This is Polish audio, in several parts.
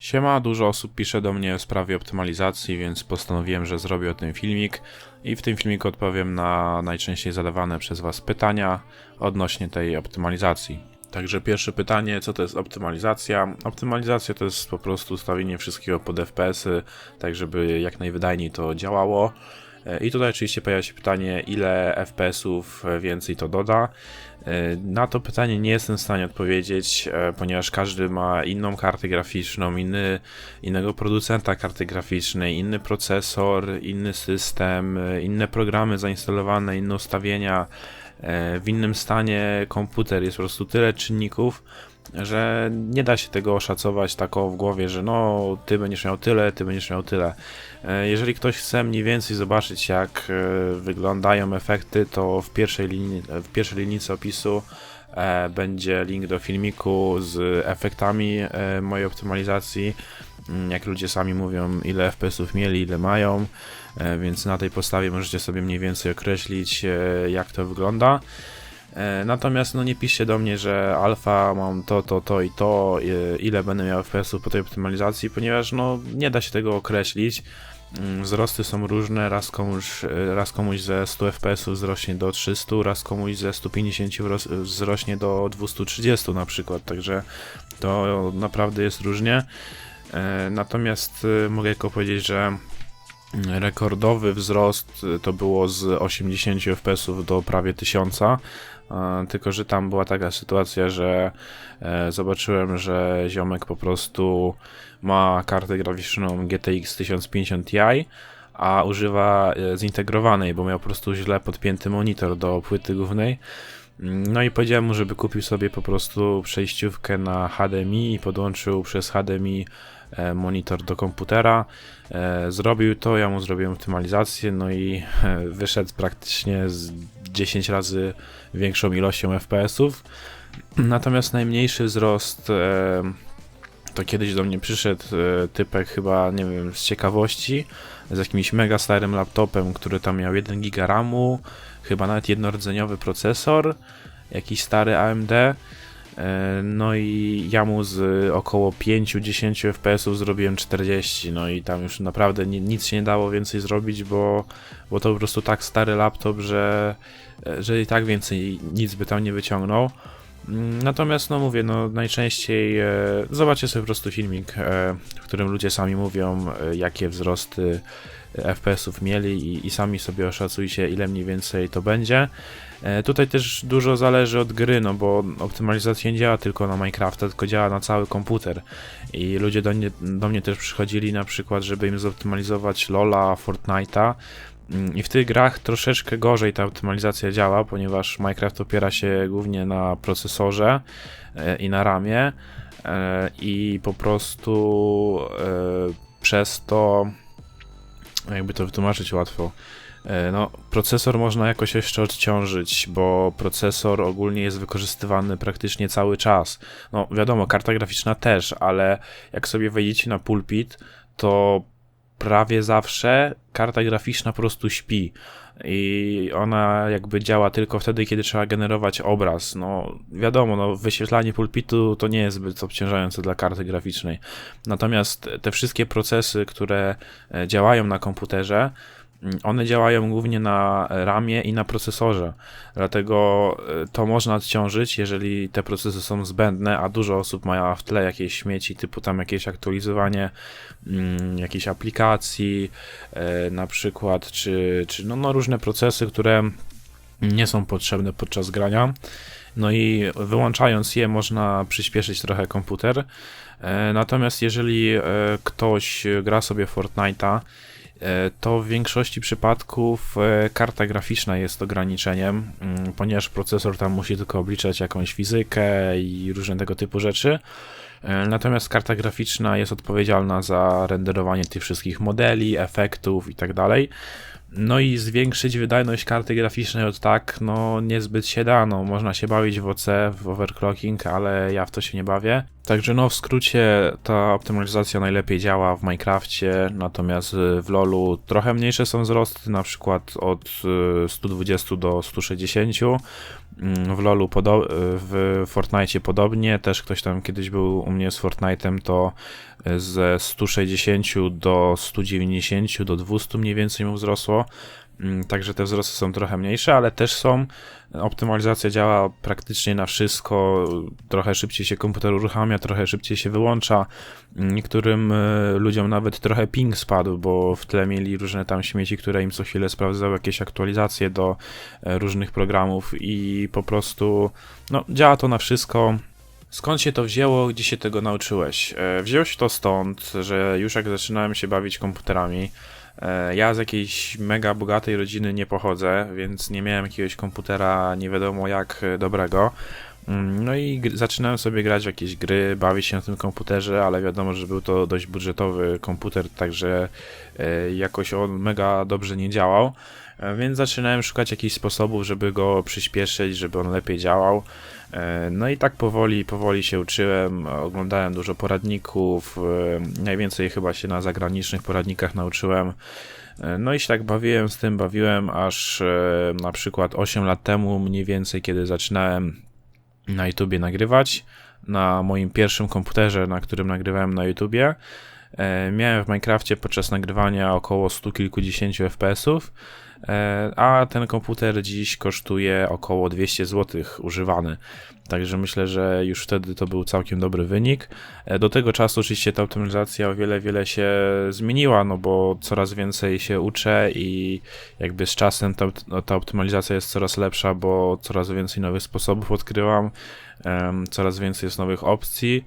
Siema, dużo osób pisze do mnie w sprawie optymalizacji, więc postanowiłem, że zrobię o tym filmik i w tym filmiku odpowiem na najczęściej zadawane przez Was pytania odnośnie tej optymalizacji. Także pierwsze pytanie, co to jest optymalizacja? Optymalizacja to jest po prostu ustawienie wszystkiego pod FPS-y, tak żeby jak najwydajniej to działało. E, I tutaj oczywiście pojawia się pytanie, ile FPS-ów więcej to doda. E, Na to pytanie nie jestem w stanie odpowiedzieć, e, ponieważ każdy ma inną kartę graficzną, inny, innego producenta karty graficznej, inny procesor, inny system, inne programy zainstalowane, inne ustawienia. W innym stanie komputer jest po prostu tyle czynników, że nie da się tego oszacować tak o w głowie, że no ty będziesz miał tyle, ty będziesz miał tyle. E, Jeżeli ktoś chce mniej więcej zobaczyć jak e, wyglądają efekty, to w pierwszej, linii, w pierwszej linijce opisu e, będzie link do filmiku z efektami mojej optymalizacji. Mm, Jak ludzie sami mówią, ile FPS-ów mieli, ile mają, więc na tej podstawie możecie sobie mniej więcej określić, jak to wygląda. E, Natomiast no nie piszcie do mnie, że alfa mam to, to, to i to, e, ile będę miał FPS-ów po tej optymalizacji, ponieważ no nie da się tego określić. Mm, Wzrosty są różne, raz komuś, e, raz komuś ze 100 FPS-ów wzrośnie do 300, raz komuś ze 150 wzros- wzrośnie do 230 na przykład, także to naprawdę jest różnie. Natomiast mogę tylko powiedzieć, że rekordowy wzrost e, to było z 80 FPS do prawie 1000. e, Tylko, że tam była taka sytuacja, że e, zobaczyłem, że ziomek po prostu ma kartę graficzną GTX 1050 Ti, a używa e, zintegrowanej, bo miał po prostu źle podpięty monitor do płyty głównej. Mm, No i powiedziałem mu, żeby kupił sobie po prostu przejściówkę na HDMI i podłączył przez HDMI monitor do komputera. E, Zrobił to, ja mu zrobiłem optymalizację, no i e, wyszedł praktycznie z 10 razy większą ilością FPS-ów. Natomiast najmniejszy wzrost e, to kiedyś do mnie przyszedł e, typek chyba, nie wiem, z ciekawości, z jakimś mega starym laptopem, który tam miał 1 giga RAMu, chyba nawet jednorodzeniowy procesor, jakiś stary AMD. E, No i ja mu z około 5-10 FPS-ów zrobiłem 40, no i tam już naprawdę ni- nic się nie dało więcej zrobić, bo, bo to po prostu tak stary laptop, że, że i tak więcej nic by tam nie wyciągnął. Mm, Natomiast, no mówię, no najczęściej e, zobaczcie sobie po prostu filmik, e, w którym ludzie sami mówią, e, jakie wzrosty FPS-ów mieli i, i sami sobie oszacujcie, ile mniej więcej to będzie. E, tutaj też dużo zależy od gry, no bo optymalizacja nie działa tylko na Minecrafta, tylko działa na cały komputer. I ludzie do mnie, do mnie też przychodzili na przykład, żeby im zoptymalizować Lola, Fortnite'a. Mm, I w tych grach troszeczkę gorzej ta optymalizacja działa, ponieważ Minecraft opiera się głównie na procesorze e, i na ramie e, i po prostu przez to jakby to wytłumaczyć łatwo. E, No, procesor można jakoś jeszcze odciążyć, bo procesor ogólnie jest wykorzystywany praktycznie cały czas. No, wiadomo, karta graficzna też, ale jak sobie wejdziecie na pulpit, to prawie zawsze karta graficzna po prostu śpi. I ona jakby działa tylko wtedy, kiedy trzeba generować obraz. No, wiadomo, no, wyświetlanie pulpitu to nie jest zbyt obciążające dla karty graficznej. Natomiast te wszystkie procesy, które e, działają na komputerze, one działają głównie na ramie i na procesorze. Dlatego e, to można odciążyć, jeżeli te procesy są zbędne, a dużo osób ma w tle jakieś śmieci, typu tam jakieś aktualizowanie mm, jakiejś aplikacji, e, na przykład, czy, czy no, no różne procesy, które nie są potrzebne podczas grania. No i wyłączając je, można przyspieszyć trochę komputer. E, Natomiast jeżeli ktoś gra sobie Fortnite'a, to w większości przypadków e, karta graficzna jest ograniczeniem, mm, ponieważ procesor tam musi tylko obliczać jakąś fizykę i różne tego typu rzeczy. E, Natomiast karta graficzna jest odpowiedzialna za renderowanie tych wszystkich modeli, efektów itd. No i zwiększyć wydajność karty graficznej od tak, no niezbyt się da, no można się bawić w OC, w overclocking, ale ja w to się nie bawię. Także no w skrócie ta optymalizacja najlepiej działa w Minecrafcie, natomiast y, w LoLu trochę mniejsze są wzrosty, na przykład od y, 120 do 160. Mm, W LoLu w Fortnite podobnie, też ktoś tam kiedyś był u mnie z Fortnite'em, to ze 160 do 190 do 200 mniej więcej mu wzrosło. Mm, Także te wzrosty są trochę mniejsze, ale też są. Optymalizacja działa praktycznie na wszystko. Trochę szybciej się komputer uruchamia, trochę szybciej się wyłącza. Niektórym e, ludziom nawet trochę ping spadł, bo w tle mieli różne tam śmieci, które im co chwilę sprawdzały jakieś aktualizacje do e, różnych programów i po prostu no, działa to na wszystko. Skąd się to wzięło, gdzie się tego nauczyłeś? E, Wzięło się to stąd, że już jak zaczynałem się bawić komputerami, ja z jakiejś mega bogatej rodziny nie pochodzę, więc nie miałem jakiegoś komputera nie wiadomo jak e, dobrego. Mm, No i zaczynałem sobie grać w jakieś gry, bawić się na tym komputerze, ale wiadomo, że był to dość budżetowy komputer, także e, jakoś on mega dobrze nie działał. E, Więc zaczynałem szukać jakichś sposobów, żeby go przyspieszyć, żeby on lepiej działał. E, No i tak powoli, powoli się uczyłem, oglądałem dużo poradników, e, najwięcej chyba się na zagranicznych poradnikach nauczyłem. No i się tak bawiłem z tym, bawiłem aż na przykład 8 lat temu mniej więcej, kiedy zaczynałem na YouTubie nagrywać, na moim pierwszym komputerze, na którym nagrywałem na YouTubie. E, Miałem w Minecrafcie podczas nagrywania około 100 kilkudziesięciu FPS-ów, e, a ten komputer dziś kosztuje około 200 zł używany. Także myślę, że już wtedy to był całkiem dobry wynik. E, Do tego czasu oczywiście ta optymalizacja o wiele, wiele się zmieniła, no bo coraz więcej się uczę i jakby z czasem ta, ta optymalizacja jest coraz lepsza, bo coraz więcej nowych sposobów odkrywam, coraz więcej jest nowych opcji.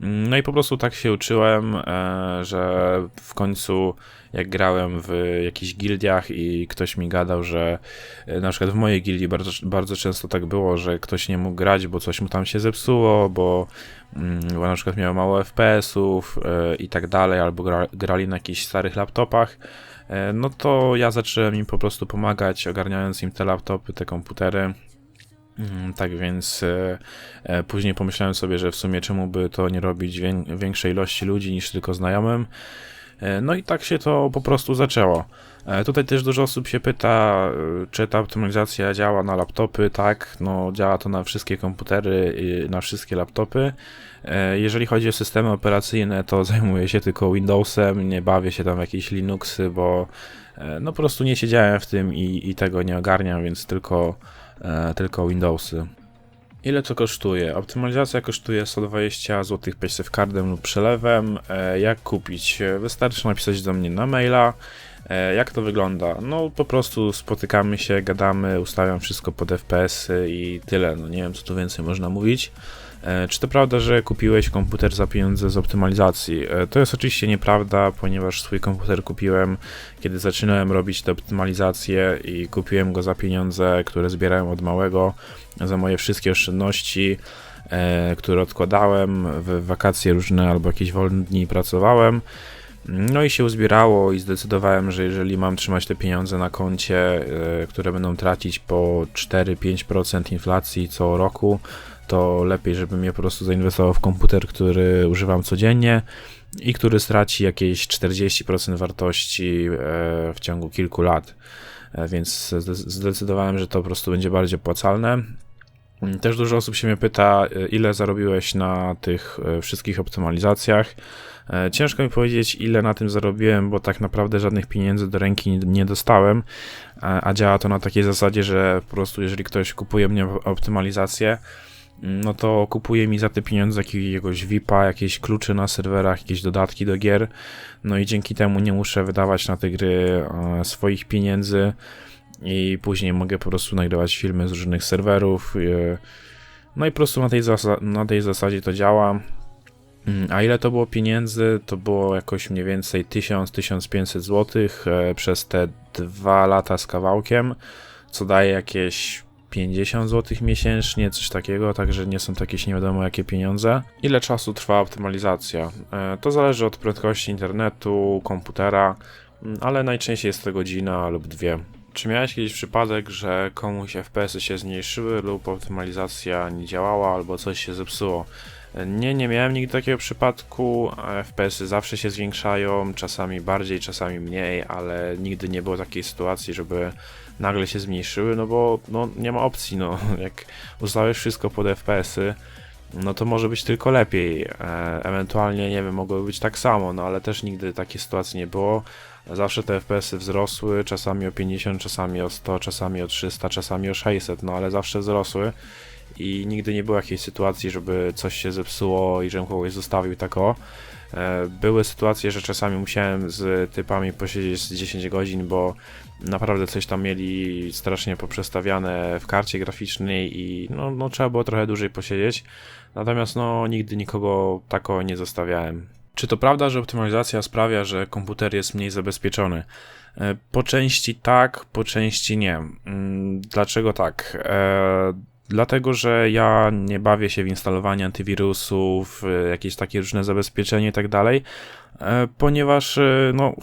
No i po prostu tak się uczyłem, e, że w końcu jak grałem w jakichś gildiach i ktoś mi gadał, że e, na przykład w mojej gildii bardzo, bardzo często tak było, że ktoś nie mógł grać, bo coś mu tam się zepsuło, bo, mm, bo na przykład miał mało FPS-ów e, i tak dalej, albo gra, grali na jakichś starych laptopach, no to ja zacząłem im po prostu pomagać, ogarniając im te laptopy, te komputery. Mm, Tak więc e, e, później pomyślałem sobie, że w sumie czemu by to nie robić wię- większej ilości ludzi niż tylko znajomym. E, No i tak się to po prostu zaczęło. Tutaj też dużo osób się pyta, czy ta optymalizacja działa na laptopy. Tak, no działa to na wszystkie komputery, i na wszystkie laptopy. Jeżeli chodzi o systemy operacyjne, to zajmuję się tylko Windowsem, nie bawię się tam w jakieś Linuxy, bo no po prostu nie siedziałem w tym i, i tego nie ogarniam, więc tylko, e, tylko Windowsy. Ile to kosztuje? Optymalizacja kosztuje 120 zł cardem lub przelewem. E, Jak kupić? E, Wystarczy napisać do mnie na maila. E, Jak to wygląda? No po prostu spotykamy się, gadamy, ustawiam wszystko pod FPS-y i tyle. No nie wiem, co tu więcej można mówić. E, Czy to prawda, że kupiłeś komputer za pieniądze z optymalizacji? E, To jest oczywiście nieprawda, ponieważ swój komputer kupiłem, kiedy zaczynałem robić te optymalizacje i kupiłem go za pieniądze, które zbierałem od małego, za moje wszystkie oszczędności, e, które odkładałem w wakacje różne albo jakieś wolne dni pracowałem. No i się uzbierało i zdecydowałem, że jeżeli mam trzymać te pieniądze na koncie, które będą tracić po 4-5% inflacji co roku, to lepiej, żebym je po prostu zainwestował w komputer, który używam codziennie i który straci jakieś 40% wartości e, w ciągu kilku lat. E, Więc zde- zdecydowałem, że to po prostu będzie bardziej opłacalne. Też dużo osób się mnie pyta, e, ile zarobiłeś na tych wszystkich optymalizacjach. Ciężko mi powiedzieć, ile na tym zarobiłem, bo tak naprawdę żadnych pieniędzy do ręki nie- dostałem, a działa to na takiej zasadzie, że po prostu jeżeli ktoś kupuje mnie optymalizację, no to kupuje mi za te pieniądze jakiegoś VIP-a, jakieś klucze na serwerach, jakieś dodatki do gier. No i dzięki temu nie muszę wydawać na te gry e, swoich pieniędzy i później mogę po prostu nagrywać filmy z różnych serwerów. e, No i po prostu na tej, na tej zasadzie to działa. Mm, A ile to było pieniędzy? To było jakoś mniej więcej 1000-1500 zł e, przez te dwa lata z kawałkiem, co daje jakieś 50 zł miesięcznie, coś takiego, także nie są to jakieś nie wiadomo jakie pieniądze. Ile czasu trwa optymalizacja? E, To zależy od prędkości internetu, komputera, mm, ale najczęściej jest to godzina lub dwie. Czy miałeś kiedyś przypadek, że komuś FPS-y się zmniejszyły lub optymalizacja nie działała albo coś się zepsuło? Nie, nie miałem nigdy takiego przypadku. FPS-y zawsze się zwiększają, czasami bardziej, czasami mniej, ale nigdy nie było takiej sytuacji, żeby nagle się zmniejszyły, no bo no, nie ma opcji, no. Jak ustawisz wszystko pod FPS-y, no to może być tylko lepiej. E, ewentualnie, nie wiem, mogłoby być tak samo, no ale też nigdy takiej sytuacji nie było. Zawsze te FPS-y wzrosły, czasami o 50, czasami o 100, czasami o 300, czasami o 600, no ale zawsze wzrosły i nigdy nie było jakiejś sytuacji, żeby coś się zepsuło i żebym kogoś zostawił tak o. E, były sytuacje, że czasami musiałem z typami posiedzieć z 10 godzin, bo naprawdę coś tam mieli strasznie poprzestawiane w karcie graficznej i no, no trzeba było trochę dłużej posiedzieć. Natomiast no nigdy nikogo tako nie zostawiałem. Czy to prawda, że optymalizacja sprawia, że komputer jest mniej zabezpieczony? E, po części tak, po części nie. Mm, dlaczego tak? E, dlatego, że ja nie bawię się w instalowanie antywirusów, e, jakieś takie różne zabezpieczenie i tak dalej, ponieważ no,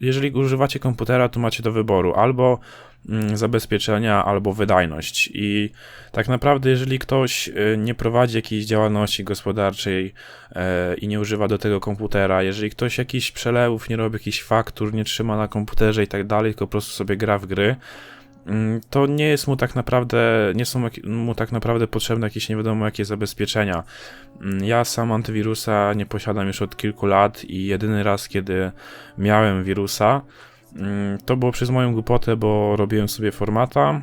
jeżeli używacie komputera, to macie do wyboru albo Mm, zabezpieczenia albo wydajność. I tak naprawdę, jeżeli ktoś nie prowadzi jakiejś działalności gospodarczej e, i nie używa do tego komputera, jeżeli ktoś jakichś przelewów nie robi, jakichś faktur, nie trzyma na komputerze i tak dalej, tylko po prostu sobie gra w gry, to nie jest mu tak naprawdę, nie są mu tak naprawdę potrzebne jakieś nie wiadomo jakie zabezpieczenia. Mm, ja sam antywirusa nie posiadam już od kilku lat i jedyny raz, kiedy miałem wirusa, Mm, to było przez moją głupotę, bo robiłem sobie formata.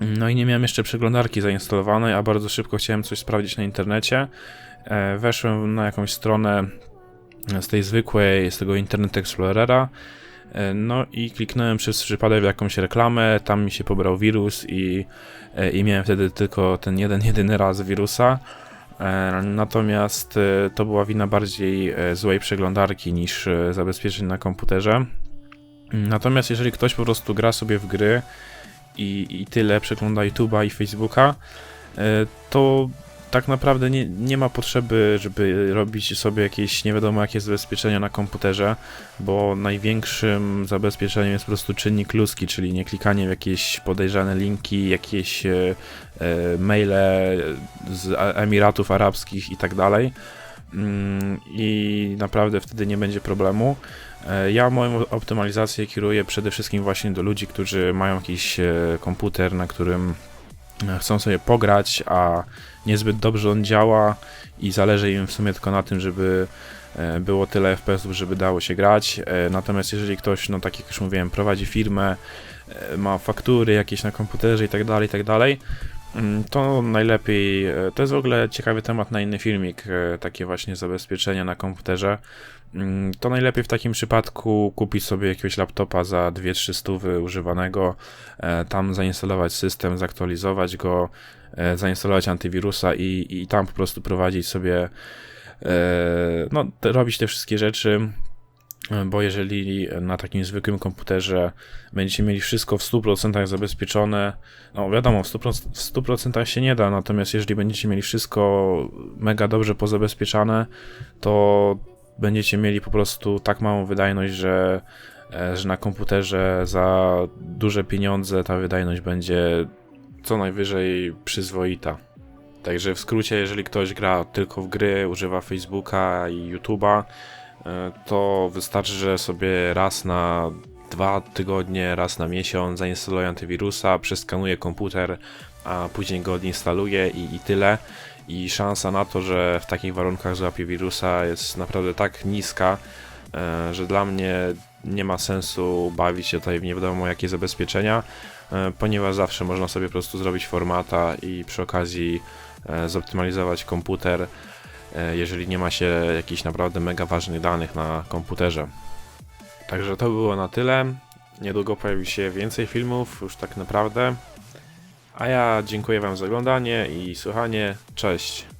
No i nie miałem jeszcze przeglądarki zainstalowanej, a bardzo szybko chciałem coś sprawdzić na internecie. E, weszłem na jakąś stronę z tej zwykłej, z tego Internet Explorera. E, no i kliknąłem przez przypadek w jakąś reklamę, tam mi się pobrał wirus i, e, i miałem wtedy tylko ten jeden, jedyny raz wirusa. Natomiast to była wina bardziej złej przeglądarki niż zabezpieczeń na komputerze. Natomiast jeżeli ktoś po prostu gra sobie w gry i, i tyle, przegląda YouTube'a i Facebooka, e, to tak naprawdę nie, nie ma potrzeby, żeby robić sobie jakieś nie wiadomo jakie zabezpieczenia na komputerze, bo największym zabezpieczeniem jest po prostu czynnik ludzki, czyli nie klikanie w jakieś podejrzane linki, jakieś e, e maile z Emiratów Arabskich i tak dalej. Mm, I naprawdę wtedy nie będzie problemu. E, ja moją optymalizację kieruję przede wszystkim właśnie do ludzi, którzy mają jakiś e, komputer, na którym e, chcą sobie pograć, a niezbyt dobrze on działa i zależy im w sumie tylko na tym, żeby było tyle FPS-ów, żeby dało się grać. Natomiast jeżeli ktoś, no tak jak już mówiłem, prowadzi firmę, ma faktury jakieś na komputerze i tak dalej, i tak dalej, to najlepiej, to jest w ogóle ciekawy temat na inny filmik, takie właśnie zabezpieczenia na komputerze, Mm, to najlepiej w takim przypadku kupić sobie jakiegoś laptopa za 2-3 stówy używanego, e, tam zainstalować system, zaktualizować go, e, zainstalować antywirusa i, i tam po prostu prowadzić sobie, e, no, robić te wszystkie rzeczy, bo jeżeli na takim zwykłym komputerze będziecie mieli wszystko w 100% zabezpieczone, no wiadomo, w 100%, w 100% się nie da, natomiast jeżeli będziecie mieli wszystko mega dobrze pozabezpieczane, to będziecie mieli po prostu tak małą wydajność, że, e, że na komputerze za duże pieniądze ta wydajność będzie co najwyżej przyzwoita. Także w skrócie, jeżeli ktoś gra tylko w gry, używa Facebooka i YouTube'a, e, to wystarczy, że sobie raz na dwa tygodnie, raz na miesiąc zainstaluje antywirusa, przeskanuje komputer, a później go odinstaluje i, i tyle. I szansa na to, że w takich warunkach złapie wirusa jest naprawdę tak niska, e, że dla mnie nie ma sensu bawić się tutaj w nie wiadomo jakie zabezpieczenia, e, ponieważ zawsze można sobie po prostu zrobić formata i przy okazji e, zoptymalizować komputer, jeżeli nie ma się jakichś naprawdę mega ważnych danych na komputerze. Także to było na tyle. Niedługo pojawi się więcej filmów, już tak naprawdę. A ja dziękuję Wam za oglądanie i słuchanie. Cześć.